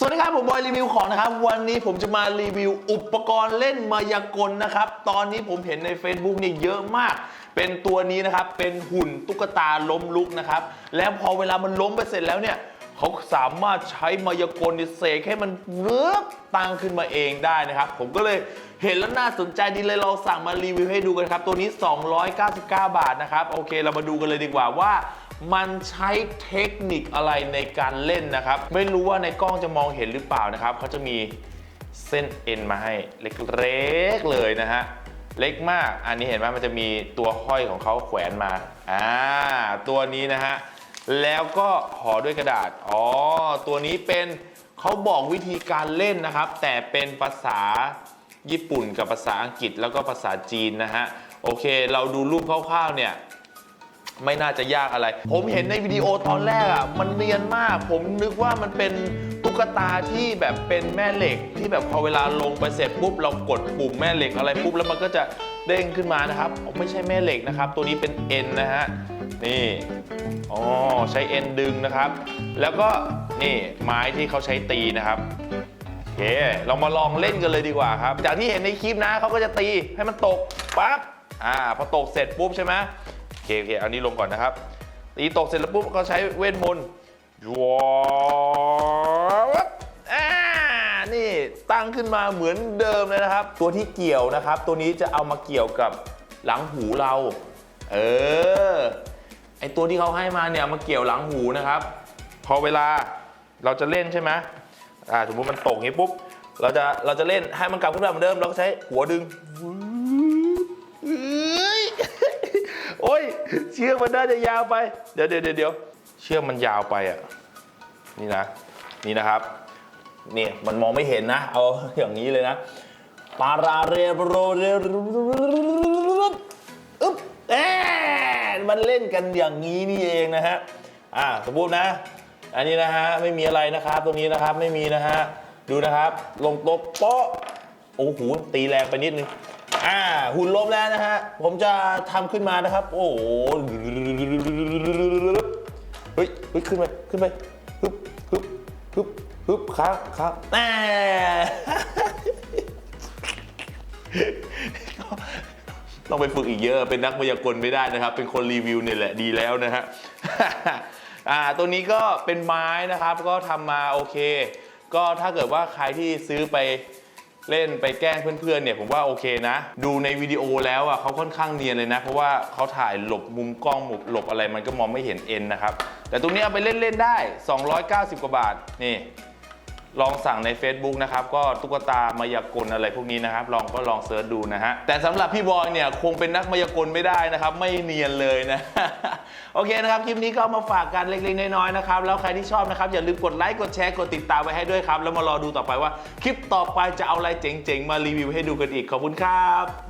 สวัสดีครับผมบอยรีวิวของนะครับ วันนี้ผมจะมารีวิวอุปกรณ์เล่นมายากลนะครับ ตอนนี้ผมเห็นใน Facebook เนี่ยเยอะมาก เป็นตัวนี้นะครับ เป็นหุ่นตุ๊กตาล้มลุกนะครับ แล้วพอเวลามันล้มไปเสร็จแล้วเนี่ยเขาสามารถใช้มายากลเนี่ยเสกให้มันเรือบตั้งขึ้นมาเองได้นะครับ ผมก็เลยเห็นแล้วน่าสนใจดีเลยเราสั่งมารีวิวให้ดูกันครับ ตัวนี้ 299 บาทนะครับ โอเค เรามาดูกันเลยดีกว่าว่า มันใช้เทคนิคอะไรในการเล่นนะครับ ไม่รู้ว่าในกล้องจะมองเห็นหรือเปล่านะครับเขาจะมีเส้นเอ็นมาให้เล็กๆเลยนะฮะเล็กมาก อันนี้เห็นไหมมันจะมีตัวห้อยของเขาแขวนมา อ่า ตัวนี้นะฮะ แล้วก็ห่อด้วยกระดาษ อ๋อ ตัวนี้เป็นเขาบอกวิธีการเล่นนะครับ แต่เป็นภาษาญี่ปุ่นกับภาษาอังกฤษแล้วก็ภาษาจีนนะฮะ โอเค เราดูรูปคร่าวๆเนี่ย ไม่น่าจะยากอะไร ผมเห็นในวิดีโอตอนแรกอะมันเนียนมาก ผมนึกว่ามันเป็นตุ๊กตาที่แบบเป็นแม่เหล็ก ที่แบบพอเวลาลงไปเสร็จปุ๊บเรากดปุ่มแม่เหล็กอะไรปุ๊บแล้วมันก็จะเด้งขึ้นมานะครับไม่ใช่แม่เหล็กนะครับ ตัวนี้เป็นเอ็นนะฮะนี่อ๋อใช้เอ็นดึงนะครับ แล้วก็นี่ไม้ที่เขาใช้ตีนะครับโอเคเรามาลองเล่นกันเลยดีกว่าครับ จากที่เห็นในคลิปนะเขาก็จะตีให้มันตกปั๊บอ่าพอตกเสร็จปุ๊บใช่ไหม เคโอเคเอานี้ลงก่อนนะครับ ตีตกเสร็จแล้วปุ๊บเขาใช้เวทมนต์ยวบอ่านี่ตั้งขึ้นมาเหมือนเดิมเลยนะครับ ตัวที่เกี่ยวนะครับ ตัวนี้จะเอามาเกี่ยวกับหลังหูเรา เออ ไอตัวที่เขาให้มาเนี่ยมาเกี่ยวหลังหูนะครับ พอเวลาเราจะเล่นใช่ไหมอ่าสมมติมันตกงนี้ปุ๊บ เราจะเราจะเล่นให้มันกลับขึ้นมาเหมือนเดิม เราก็ใช้หัวดึง เชือกมันน่าจะยาวไป เดี๋ยวเดี๋ยวเดี๋ยวเชือกมันยาวไปอะ นี่นะ นี่นะครับ นี่มันมองไม่เห็นนะ เอาอย่างนี้เลยนะ ปาราเรโรเรอึ๊บแอนมันเล่นกันอย่างนี้นี่เองนะฮะ อ่าสมมตินะ อันนี้นะฮะ ไม่มีอะไรนะครับ ตรงนี้นะครับ ไม่มีนะฮะ ดูนะครับ ลงต๊ะโป๊ะ โอ้โห ตีแรงไปนิดนึง อ่าหุ่นล้มแล้วนะฮะ ผมจะทำขึ้นมานะครับ โอ้โหเฮ้ยเฮ้ยขึ้นไปขึ้นไปฮึบฮึบฮึบฮึบครับครับแน่ต้องไปฝึกอีกเยอะ เป็นนักมายากลไม่ได้นะครับ เป็นคนรีวิวเนี่ยแหละดีแล้วนะฮะ อ่า ตัวนี้ก็เป็นไม้นะครับ ก็ทำมาโอเค ก็ถ้าเกิดว่าใครที่ซื้อไป เล่นไปแกล้งเพื่อนๆเนี่ยผมว่าโอเคนะ ดูในวิดีโอแล้วอะเขาค่อนข้างเนียนเลยนะ เพราะว่าเขาถ่ายหลบมุมกล้องหลบหลบอะไรมันก็มองไม่เห็นเอ็นนะครับแต่ตรงนี้เอาไปเล่นๆได้ 290 กว่าบาทนี่ ลองสั่งใน Facebook นะครับ ก็ตุ๊กตามายากลอะไรพวกนี้นะครับ ลองก็ลองเซิร์ชดูนะฮะ แต่สำหรับพี่บอยเนี่ยคงเป็นนักมายากลไม่ได้นะครับ ไม่เนียนเลยนะ โอเคนะครับ คลิปนี้ก็มาฝากกันเล็กๆน้อยๆนะครับ แล้วใครที่ชอบนะครับ อย่าลืมกดไลค์ กดแชร์ กดติดตามไว้ให้ด้วยครับ แล้วมารอดูต่อไปว่า คลิปต่อไปจะเอาอะไรเจ๋งๆ มารีวิวให้ดูกันอีก ขอบคุณครับ